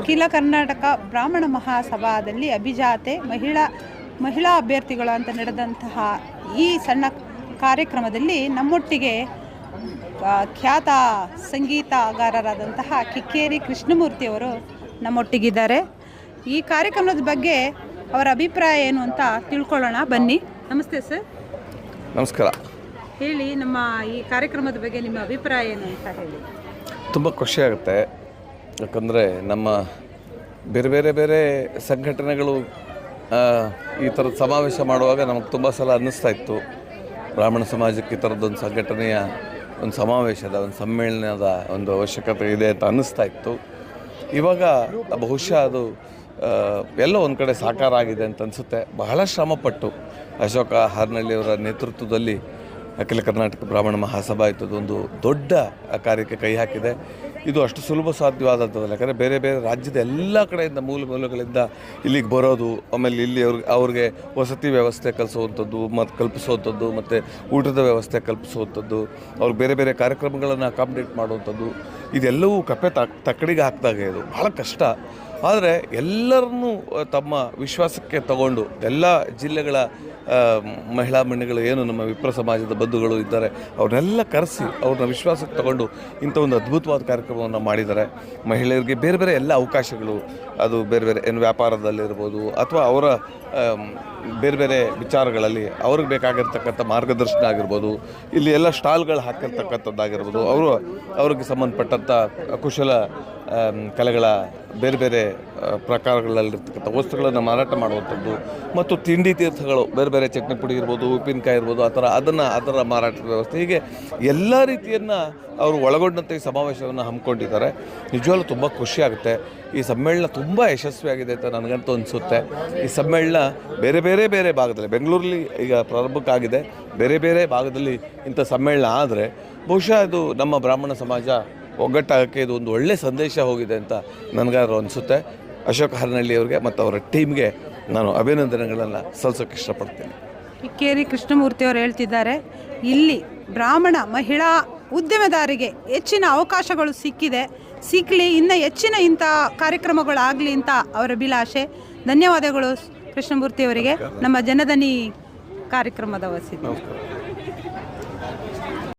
ಅಖಿಲ ಕರ್ನಾಟಕ ಬ್ರಾಹ್ಮಣ ಮಹಾಸಭಾದಲ್ಲಿ ಅಭಿಜಾತೆ ಮಹಿಳಾ ಮಹಿಳಾ ಅಭ್ಯರ್ಥಿಗಳು ಅಂತ ನಡೆದಂತಹ ಈ ಸಣ್ಣ ಕಾರ್ಯಕ್ರಮದಲ್ಲಿ ನಮ್ಮೊಟ್ಟಿಗೆ ಖ್ಯಾತ ಸಂಗೀತಗಾರರಾದಂತಹ ಕಿಕ್ಕೇರಿ ಕೃಷ್ಣಮೂರ್ತಿಯವರು ನಮ್ಮೊಟ್ಟಿಗಿದ್ದಾರೆ. ಈ ಕಾರ್ಯಕ್ರಮದ ಬಗ್ಗೆ ಅವರ ಅಭಿಪ್ರಾಯ ಏನು ಅಂತ ತಿಳ್ಕೊಳ್ಳೋಣ. ಬನ್ನಿ. ನಮಸ್ತೆ ಸರ್. ನಮಸ್ಕಾರ. ಹೇಳಿ ನಮ್ಮ ಈ ಕಾರ್ಯಕ್ರಮದ ಬಗ್ಗೆ ನಿಮ್ಮ ಅಭಿಪ್ರಾಯ ಏನು ಅಂತ ಹೇಳಿ. ತುಂಬ ಖುಷಿಯಾಗುತ್ತೆ ಯಾಕಂದರೆ ನಮ್ಮ ಬೇರೆ ಬೇರೆ ಬೇರೆ ಸಂಘಟನೆಗಳು ಈ ಥರದ ಸಮಾವೇಶ ಮಾಡುವಾಗ ನಮಗೆ ತುಂಬ ಸಲ ಅನ್ನಿಸ್ತಾ ಇತ್ತು. ಬ್ರಾಹ್ಮಣ ಸಮಾಜಕ್ಕೆ ಈ ಥರದ್ದೊಂದು ಸಂಘಟನೆಯ ಒಂದು ಸಮಾವೇಶದ, ಒಂದು ಸಮ್ಮೇಳನದ ಒಂದು ಅವಶ್ಯಕತೆ ಇದೆ ಅಂತ ಅನ್ನಿಸ್ತಾ ಇತ್ತು. ಇವಾಗ ಬಹುಶಃ ಅದು ಎಲ್ಲ ಒಂದು ಕಡೆ ಸಾಕಾರ ಆಗಿದೆ ಅಂತ ಅನಿಸುತ್ತೆ. ಬಹಳ ಶ್ರಮಪಟ್ಟು ಅಶೋಕ ಹಾರ್ನಳ್ಳಿಯವರ ನೇತೃತ್ವದಲ್ಲಿ ಅಖಿಲ ಕರ್ನಾಟಕ ಬ್ರಾಹ್ಮಣ ಮಹಾಸಭಾ ಒಂದು ದೊಡ್ಡ ಕಾರ್ಯಕ್ಕೆ ಕೈ ಹಾಕಿದೆ. ಇದು ಅಷ್ಟು ಸುಲಭ ಸಾಧ್ಯವಾದಂಥದ್ದಲ್ಲ. ಯಾಕಂದರೆ ಬೇರೆ ಬೇರೆ ರಾಜ್ಯದ ಎಲ್ಲ ಕಡೆಯಿಂದ ಮೂಲ ಮೂಲಗಳಿಂದ ಇಲ್ಲಿಗೆ ಬರೋದು, ಆಮೇಲೆ ಇಲ್ಲಿ ಅವ್ರಿಗೆ ಅವ್ರಿಗೆ ವಸತಿ ವ್ಯವಸ್ಥೆ ಕಲಿಸುವಂಥದ್ದು ಮತ್ತು ಕಲ್ಪಿಸುವಂಥದ್ದು, ಮತ್ತು ಊಟದ ವ್ಯವಸ್ಥೆ ಕಲ್ಪಿಸುವಂಥದ್ದು, ಅವ್ರಿಗೆ ಬೇರೆ ಬೇರೆ ಕಾರ್ಯಕ್ರಮಗಳನ್ನು ಅಕಾಮಿಡೇಟ್ ಮಾಡುವಂಥದ್ದು, ಇದೆಲ್ಲವೂ ಕಪ್ಪೆ ತಕ್ಕಡಿಗೆ ಹಾಕಿದಾಗ ಇದು. ಭಾಳ ಕಷ್ಟ. ಆದರೆ ಎಲ್ಲರನ್ನೂ ತಮ್ಮ ವಿಶ್ವಾಸಕ್ಕೆ ತಗೊಂಡು ಎಲ್ಲ ಜಿಲ್ಲೆಗಳ ಮಹಿಳಾ ಮಂಡಳಿಗಳು ಏನು ನಮ್ಮ ವಿಪ್ರ ಸಮಾಜದ ಬಂಧುಗಳು ಇದ್ದಾರೆ, ಅವ್ರನ್ನೆಲ್ಲ ಕರೆಸಿ, ಅವ್ರನ್ನ ವಿಶ್ವಾಸಕ್ಕೆ ತಗೊಂಡು ಇಂಥ ಒಂದು ಅದ್ಭುತವಾದ ಕಾರ್ಯಕ್ರಮವನ್ನು ಮಾಡಿದ್ದಾರೆ. ಮಹಿಳೆಯರಿಗೆ ಬೇರೆ ಬೇರೆ ಎಲ್ಲ ಅವಕಾಶಗಳು, ಅದು ಬೇರೆ ಬೇರೆ, ಏನು ವ್ಯಾಪಾರದಲ್ಲಿರ್ಬೋದು ಅಥವಾ ಅವರ ಬೇರೆ ಬೇರೆ ವಿಚಾರಗಳಲ್ಲಿ ಅವ್ರಿಗೆ ಬೇಕಾಗಿರ್ತಕ್ಕಂಥ ಮಾರ್ಗದರ್ಶನ ಆಗಿರ್ಬೋದು, ಇಲ್ಲಿ ಎಲ್ಲ ಸ್ಟಾಲ್ಗಳು ಹಾಕಿರ್ತಕ್ಕಂಥದ್ದಾಗಿರ್ಬೋದು, ಅವರು, ಅವ್ರಿಗೆ ಸಂಬಂಧಪಟ್ಟಂಥ ಕುಶಲ ಕಲೆಗಳ ಬೇರೆ ಬೇರೆ ಪ್ರಕಾರಗಳಲ್ಲಿರ್ತಕ್ಕಂಥ ವಸ್ತುಗಳನ್ನು ಮಾರಾಟ ಮಾಡುವಂಥದ್ದು ಮತ್ತು ತಿಂಡಿ ತೀರ್ಥಗಳು, ಬೇರೆ ಬೇರೆ ಚಟ್ನಿ ಪುಡಿ ಇರ್ಬೋದು, ಉಪ್ಪಿನಕಾಯಿ ಇರ್ಬೋದು, ಆ ಥರ ಅದನ್ನು ಅದರ ಮಾರಾಟದ ವ್ಯವಸ್ಥೆ. ಹೀಗೆ ಎಲ್ಲ ರೀತಿಯನ್ನು ಅವರು ಒಳಗೊಂಡಂತೆ ಈ ಸಮಾವೇಶವನ್ನು ಹಮ್ಮಿಕೊಂಡಿದ್ದಾರೆ. ನಿಜವಾಗ್ಲೂ ತುಂಬ ಖುಷಿಯಾಗುತ್ತೆ ಈ ಸಮ್ಮೇಳನ ತುಂಬ ಯಶಸ್ವಿಯಾಗಿದೆ ಅಂತ ನನಗಂತೂ ಅನಿಸುತ್ತೆ. ಈ ಸಮ್ಮೇಳನ ಬೇರೆ ಬೇರೆ ಬೇರೆ ಭಾಗದಲ್ಲಿ, ಬೆಂಗಳೂರಲ್ಲಿ ಈಗ ಪ್ರಾರಂಭಕ್ಕಾಗಿದೆ. ಬೇರೆ ಬೇರೆ ಭಾಗದಲ್ಲಿ ಇಂಥ ಸಮ್ಮೇಳನ ಆದರೆ ಬಹುಶಃ ಇದು ನಮ್ಮ ಬ್ರಾಹ್ಮಣ ಸಮಾಜ ಒಗ್ಗಟ್ಟಾಗಕ್ಕೆ ಇದು ಒಂದು ಒಳ್ಳೆಯ ಸಂದೇಶ ಹೋಗಿದೆ ಅಂತ ನನಗಾದ್ರು ಅನಿಸುತ್ತೆ. ಅಶೋಕ್ ಹರನಹಳ್ಳಿ ಅವರಿಗೆ ಮತ್ತು ಅವರ ಟೀಮ್ಗೆ ನಾನು ಅಭಿನಂದನೆಗಳನ್ನು ಸಲ್ಲಿಸೋಕ್ಕೆ ಇಷ್ಟಪಡ್ತೇನೆ. ಇಕ್ಕೇರಿ ಕೃಷ್ಣಮೂರ್ತಿ ಅವರು ಹೇಳ್ತಿದ್ದಾರೆ ಇಲ್ಲಿ ಬ್ರಾಹ್ಮಣ ಮಹಿಳಾ ಉದ್ಯಮದಾರಿಗೆ ಹೆಚ್ಚಿನ ಅವಕಾಶಗಳು ಸಿಕ್ಕಿದೆ. ಸಿಕ್ಕಲಿ ಇನ್ನು ಹೆಚ್ಚಿನ ಇಂಥ ಕಾರ್ಯಕ್ರಮಗಳಾಗಲಿ ಅಂತ ಅವರ ಅಭಿಲಾಷೆ. ಧನ್ಯವಾದಗಳು ಕೃಷ್ಣಮೂರ್ತಿ ಅವರಿಗೆ. ನಮ್ಮ ಜನಧನಿ ಕಾರ್ಯಕ್ರಮದ ವಸಿತ. ನಮಸ್ಕಾರ.